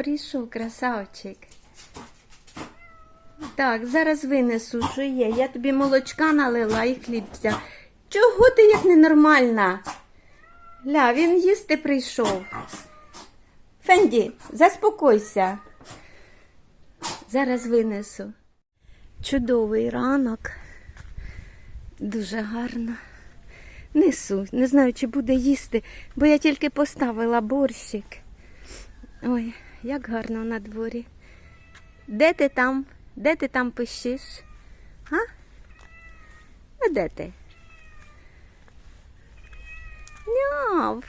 Прийшов красавчик. Так, зараз винесу, що є. Я тобі молочка налила і хліб взяв. Чого ти як ненормальна? Ля, він їсти прийшов. Фенді, заспокойся. Зараз винесу. Чудовий ранок. Дуже гарно. Несу. Не знаю, чи буде їсти, бо я тільки поставила борщик. Ой, як гарно на дворі. Де ти там? Де ти там пишеш? А? А де ти? Няв.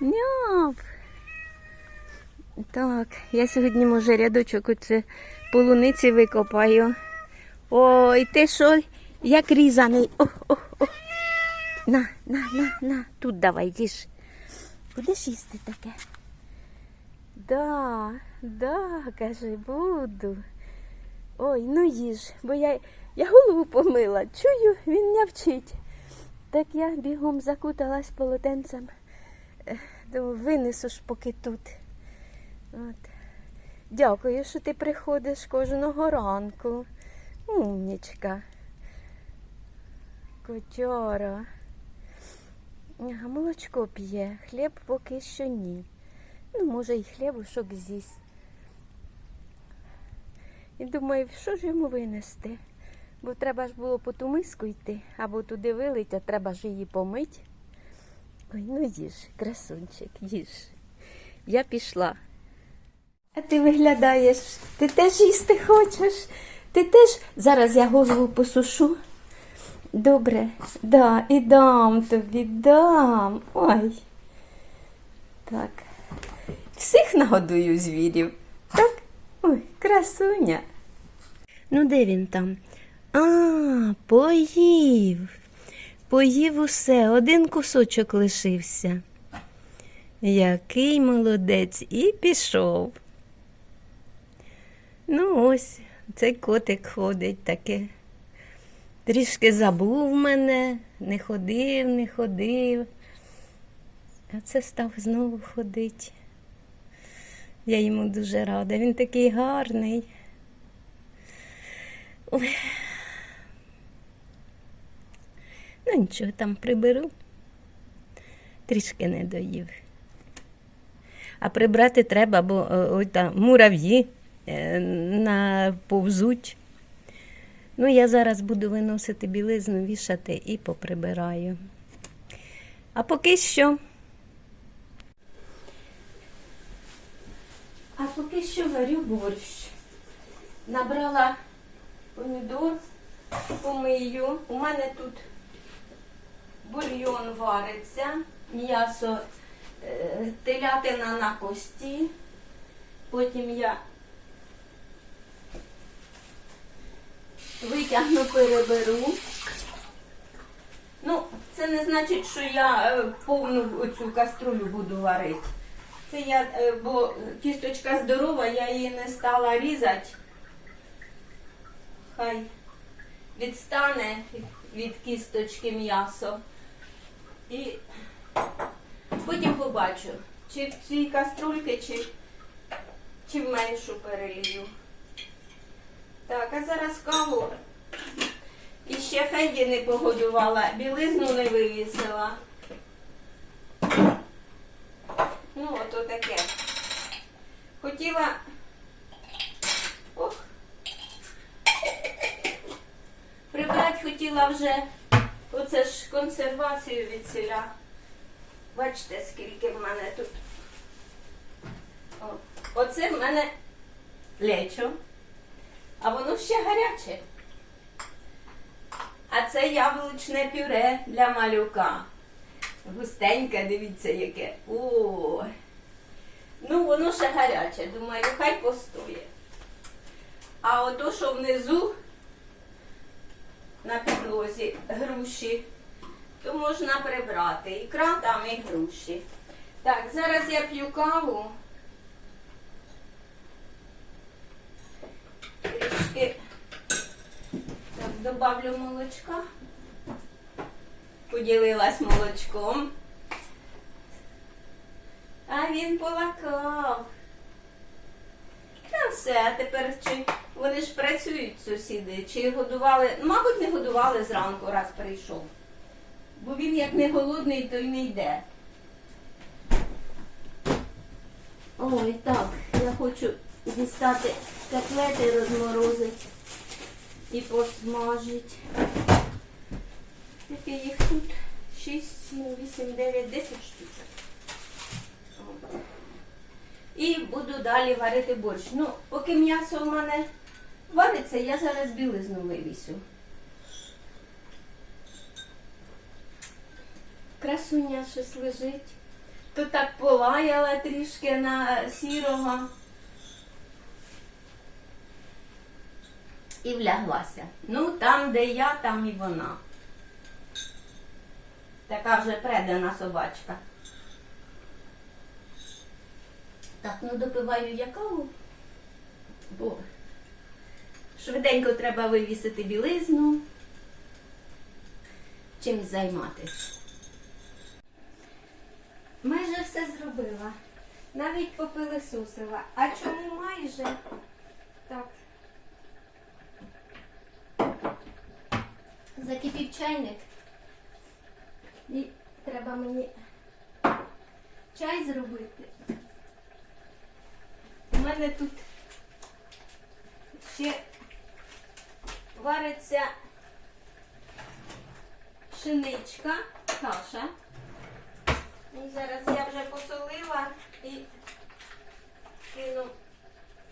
Няв. Так, я сьогодні, може, рядочок оце полуниці викопаю. Ой, ти що, як різаний. О, о, о. На, на, на, на. Тут давай їж. Будеш їсти таке? Да, да, каже, буду. Ой, ну їж, бо я, я голову помила. Чую, він не вчить. Так я бігом закуталась полотенцем. Думаю, винесу ж поки тут. От. Дякую, що ти приходиш кожного ранку. Умнічка. Котяра. Молочко п'є, хліб поки що ні. Ну, може, і хлібушок з'їсть. І думаю, що ж йому винести? Бо треба ж було по ту миску йти, або туди вилить, а треба ж її помить. Ой, ну їж, красунчик, їж. Я пішла. А ти виглядаєш, ти теж їсти хочеш? Ти теж зараз я голову посушу. Добре, да, і дам тобі, дам. Ой. Так. Всіх нагодую звірів. Так? Ой, красуня. Ну, де він там? А, поїв. Поїв усе, один кусочок лишився. Який молодець і пішов. Ну, ось, цей котик ходить таке. Трішки забув мене, не ходив, не ходив. А це став знову ходити. Я йому дуже рада. Він такий гарний. Ой. Ну нічого, там приберу. Трішки не доїв. А прибрати треба, бо е, ой, там мурав'ї е, наповзуть. Ну, я зараз буду виносити білизну, вішати і поприбираю. А поки що. А поки що варю борщ. Набрала помідор, помию. У мене тут бульйон вариться, м'ясо е, телятина на кості. Потім я витягну, переберу. Ну, це не значить, що я е, повну цю каструлю буду варити. Це я, е, бо кісточка здорова, я її не стала різати. Хай відстане від кісточки м'ясо. І потім побачу, чи в цій каструльки, чи, чи в меншу перелію. Так, а зараз каву. І ще Феді не погодувала, білизну не вивісила. Ну, ото таке. Хотіла. Ох. Прибрати хотіла вже оце ж консервацію від селя. Бачите, скільки в мене тут. О. Оце в мене лечо, а воно ще гаряче. А це яблучне пюре для малюка. Густеньке, дивіться, яке. О. Ну, воно ще гаряче. Думаю, хай постоє. А ото, що внизу на підлозі груші, то можна прибрати. Ікра там і груші. Так, зараз я п'ю каву. Трішки добавлю молочка. Поділилась молочком. А він полакав. все, а тепер чи вони ж працюють сусіди, чи годували, мабуть, не годували зранку, раз прийшов. Бо він як не голодний, то й не йде. Ой, так, я хочу дістати котлети, розморозити і посмажити. Скільки їх тут? 6, 7, 8, 9, 10 штучок. І буду далі варити борщ. Ну, поки м'ясо в мене вариться, я зараз білизну вивісю. Красуня щось лежить. То так полаяла трішки на сірого. І вляглася. Ну, там, де я, там і вона. Така вже предана собачка. Так, ну допиваю я каву, бо швиденько треба вивісити білизну, чимось займатися. Майже все зробила. Навіть попилисосила. А чому майже? Так. Закипів чайник. І треба мені чай зробити. У мене тут ще вариться пшеничка, каша. І зараз я вже посолила і кину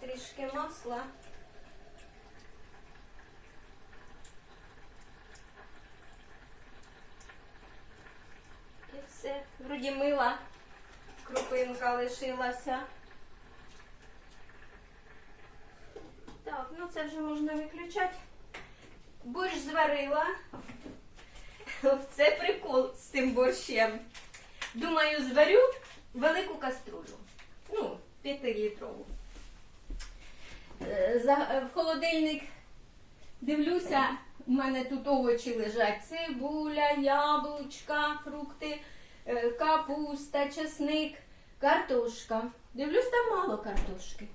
трішки масла. І все. Вроді мила крупинка лишилася. Так, ну це вже можна виключати. Борщ зварила. Це прикол з цим борщем. Думаю, зварю велику каструлю. Ну, 5-літрову. Е, е, В холодильник дивлюся, у мене тут овочі лежать. Цибуля, яблучка, фрукти, капуста, чесник, картошка. Дивлюсь, там мало картошки.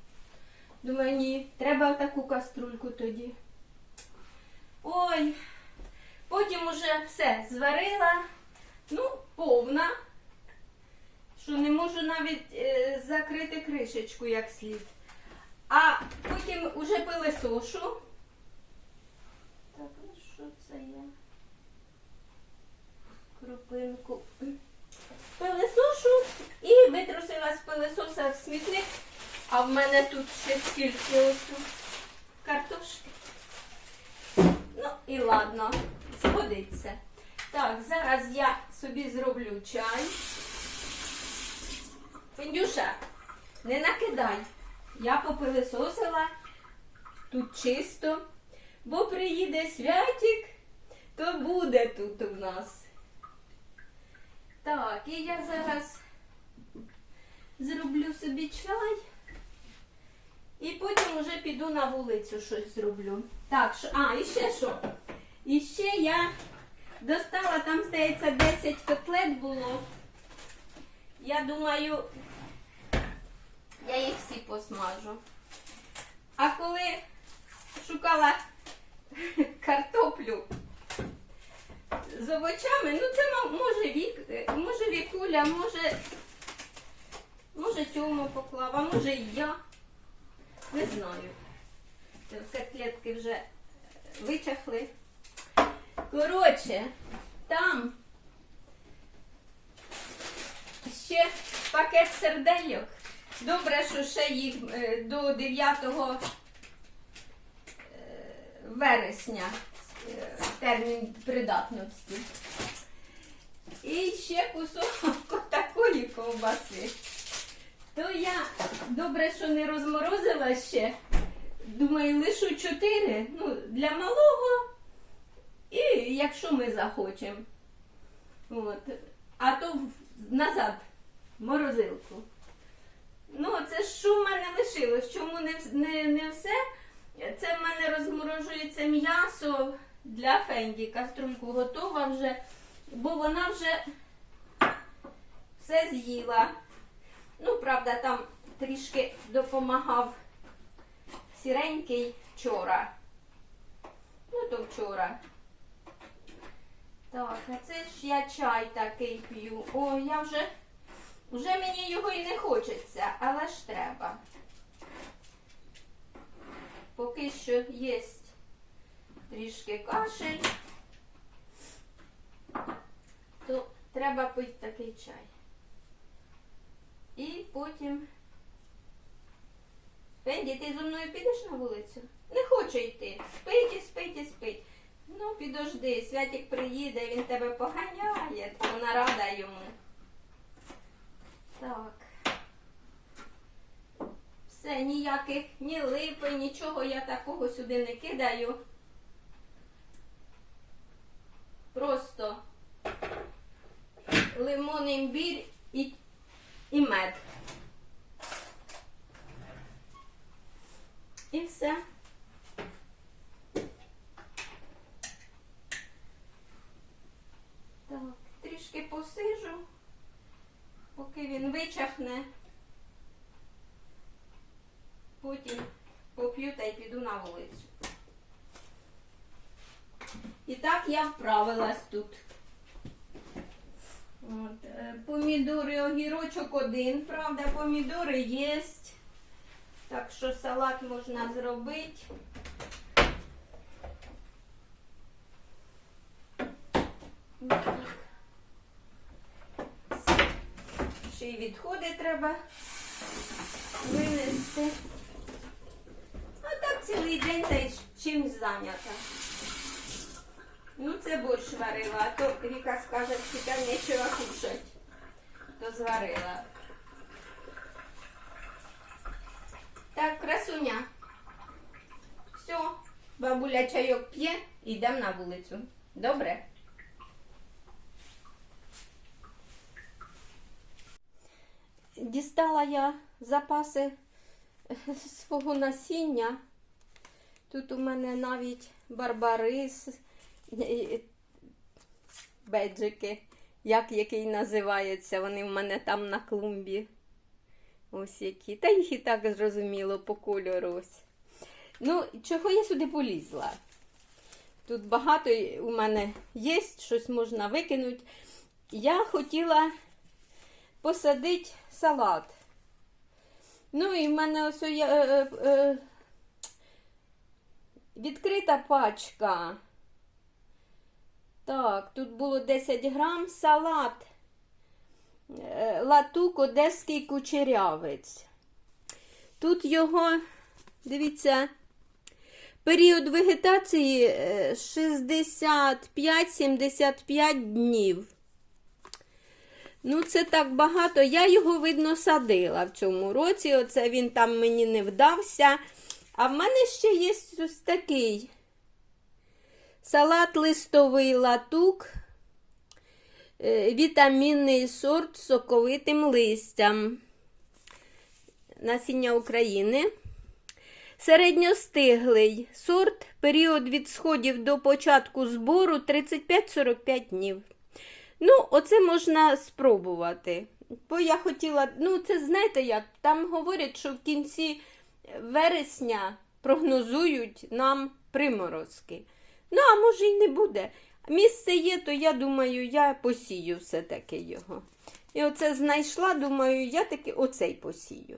Думаю, ні, треба таку каструльку тоді. Ой, потім уже все зварила, ну, повна, що не можу навіть е, закрити кришечку як слід. А потім уже пилисошу. Так, ну що це я? Крупинку. І з пилисоса в смітник. А в мене тут ще скільки ось картошки. Ну і ладно, згодиться. Так, зараз я собі зроблю чай. Фіндюша, не накидай. Я попилисосила, тут чисто, бо приїде святик, то буде тут у нас. Так, і я зараз зроблю собі чай. І потім вже піду на вулицю щось зроблю. Так, що, а, і ще що? І ще я достала, там, здається, 10 котлет було. Я думаю, я їх всі посмажу. А коли шукала картоплю з овочами, ну це може вік, може вікуля, може, може Тьома поклав, а може і я. Не знаю. Котлетки вже вичахли. Коротше, там ще пакет сердельок. Добре, що ще їх е, до 9 е, вересня е, термін придатності. І ще кусок такої ковбаси. То я добре, що не розморозила ще. Думаю, лишу чотири. Ну, для малого. І якщо ми захочемо. От. А то назад, морозилку. Ну, це що в мене лишилось? Чому не, не, не все? Це в мене розморожується м'ясо для Фенді. Каструльку готова вже, бо вона вже все з'їла. Ну, правда, там трішки допомагав сіренький вчора. Ну, то вчора. Так, а це ж я чай такий п'ю. О, я вже, вже мені його і не хочеться, але ж треба. Поки що є трішки кашель, то треба пити такий чай. І потім. Пенді, ти зі мною підеш на вулицю? Не хочу йти. Спить і спить і спить. Ну, підожди, Святік приїде, він тебе поганяє, вона рада йому. Так. Все, ніяких ні липи, нічого я такого сюди не кидаю. Просто лимон, імбір і, і мед. І все. Так, трішки посижу, поки він вичахне. Потім поп'ю та й піду на вулицю. І так я вправилась тут. От, е, помідори, огірочок один, правда, помідори є. Так що салат можна зробити. Ще й відходи треба винести. А так цілий день та й чимсь зайнята. Ну, це борщ варила, а то Віка скаже, що там нічого кушать. То зварила. Так, красуня. Все, бабуля чайок п'є, йдемо на вулицю. Добре? Дістала я запаси свого насіння. Тут у мене навіть барбарис, беджики, як який називається, вони в мене там на клумбі. Ось які. Та їх і так зрозуміло по кольору. Ну, чого я сюди полізла? Тут багато у мене є, щось можна викинути. Я хотіла посадити салат. Ну і в мене ось я, е, е, відкрита пачка. Так, тут було 10 грам салат. Е, Латук Одеський кучерявець. Тут його, дивіться, період вегетації е, 65-75 днів. Ну, це так багато. Я його, видно, садила в цьому році. Оце він там мені не вдався. А в мене ще є ось такий салат листовий латук, е, вітамінний сорт з соковитим листям. Насіння України. Середньостиглий сорт, період від сходів до початку збору 35-45 днів. Ну, оце можна спробувати. Бо я хотіла, ну, це знаєте як, там говорять, що в кінці вересня прогнозують нам приморозки. Ну, а може й не буде. Місце є, то я думаю, я посію все-таки його. І оце знайшла, думаю, я таки оцей посію.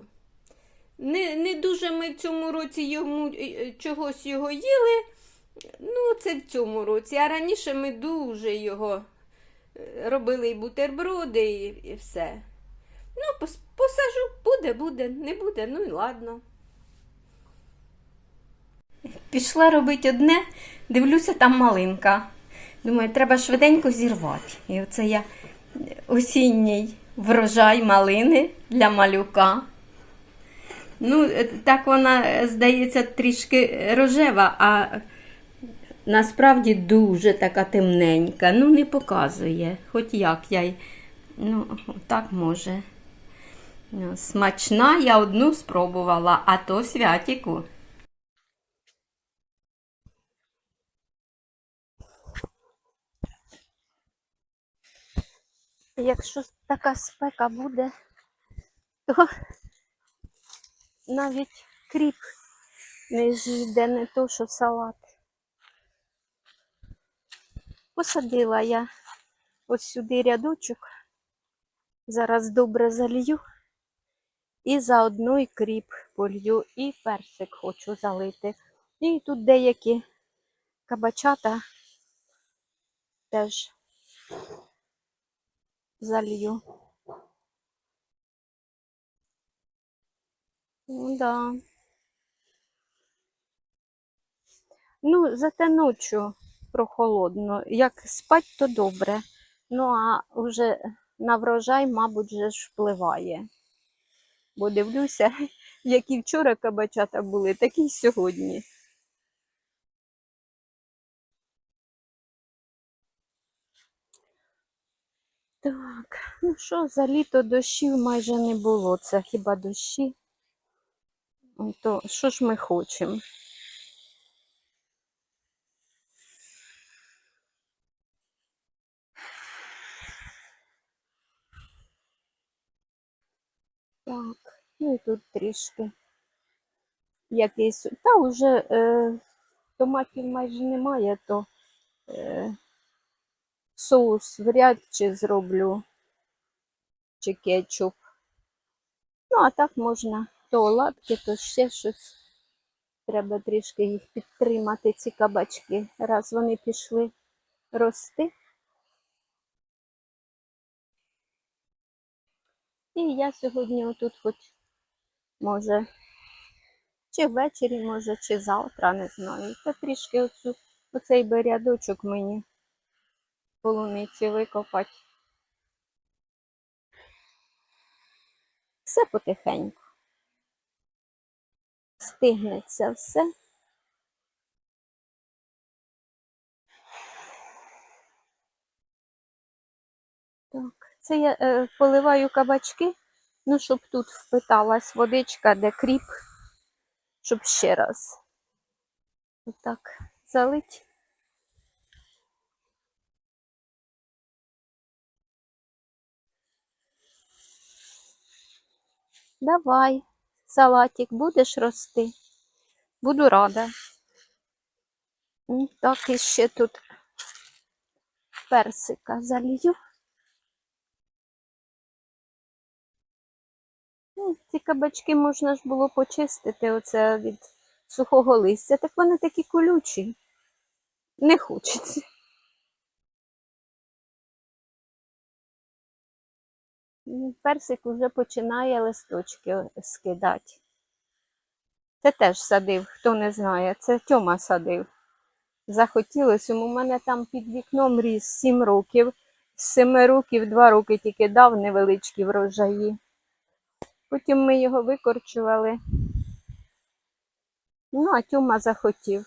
Не не дуже ми в цьому році йому, е, чогось його їли. Ну, це в цьому році. А раніше ми дуже його е, робили і бутерброди, і, і все. Ну, посажу, буде, буде, не буде, ну і ладно. Пішла робити одне, дивлюся, там малинка. Думаю, треба швиденько зірвати. І оце я осінній врожай малини для малюка. Ну, е, так вона, е, здається, трішки рожева, а насправді дуже така темненька. Ну, не показує. Хоч як я й. Ну, так може. Смачна, я одну спробувала, а то святіку. Якщо така спека буде, то навіть кріп не з'їде не то, що салат. Посадила я ось сюди рядочок. Зараз добре залью. І заодно і кріп полью, і персик хочу залити. І тут деякі кабачата теж залью. Ну да. Ну, зате ночью прохолодно. Як спать, то добре. Ну, а вже на врожай, мабуть, вже ж впливає. Бо дивлюся, які вчора кабачата були, такі й сьогодні. Так, ну що, за літо дощів майже не було. Це хіба дощі? Ну, То що ж ми хочемо? Так, ну і тут трішки якийсь. Та вже е, томатів майже немає, то е, соус вряд чи зроблю, чи кетчуп. Ну, а так можна то оладки, то ще щось. Треба трішки їх підтримати, ці кабачки, раз вони пішли рости. І я сьогодні отут хоч, може, чи ввечері, може, чи завтра, не знаю. Та трішки оцю, оцей би рядочок мені полуниці викопати. Все потихеньку. Стигнеться все. Так, це я е, поливаю кабачки, ну, щоб тут впиталась водичка, де кріп, щоб ще раз. Отак залить. Давай, салатик, будеш рости? Буду рада. Так, і ще тут персика залью. Ну, Ці кабачки можна ж було почистити оце від сухого листя, так вони такі колючі. Не хочеться. Персик вже починає листочки скидати. Це теж садив, хто не знає, це Тьома садив. Захотілося йому. У мене там під вікном ріс 7 років. З 7 років 2 роки тільки дав невеличкі врожаї. Потім ми його викорчували. Ну, а Тьома захотів.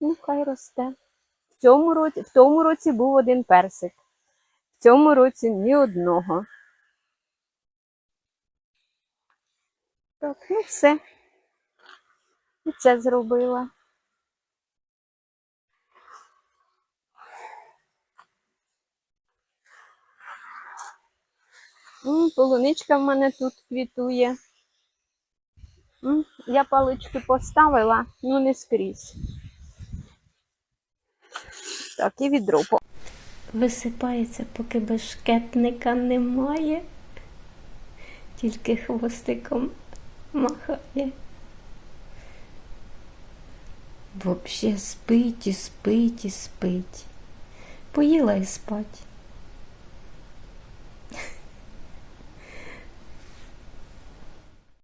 Ну, хай росте. В цьому році, в тому році був один персик. В цьому році ні одного. Так, ну все. І це зробила. Полуничка в мене тут квітує. Я палички поставила, ну не скрізь. Так, і відро. Висипається, поки бешкетника немає. Тільки хвостиком махає. Вообще спить і спить і спить. Поїла і спать.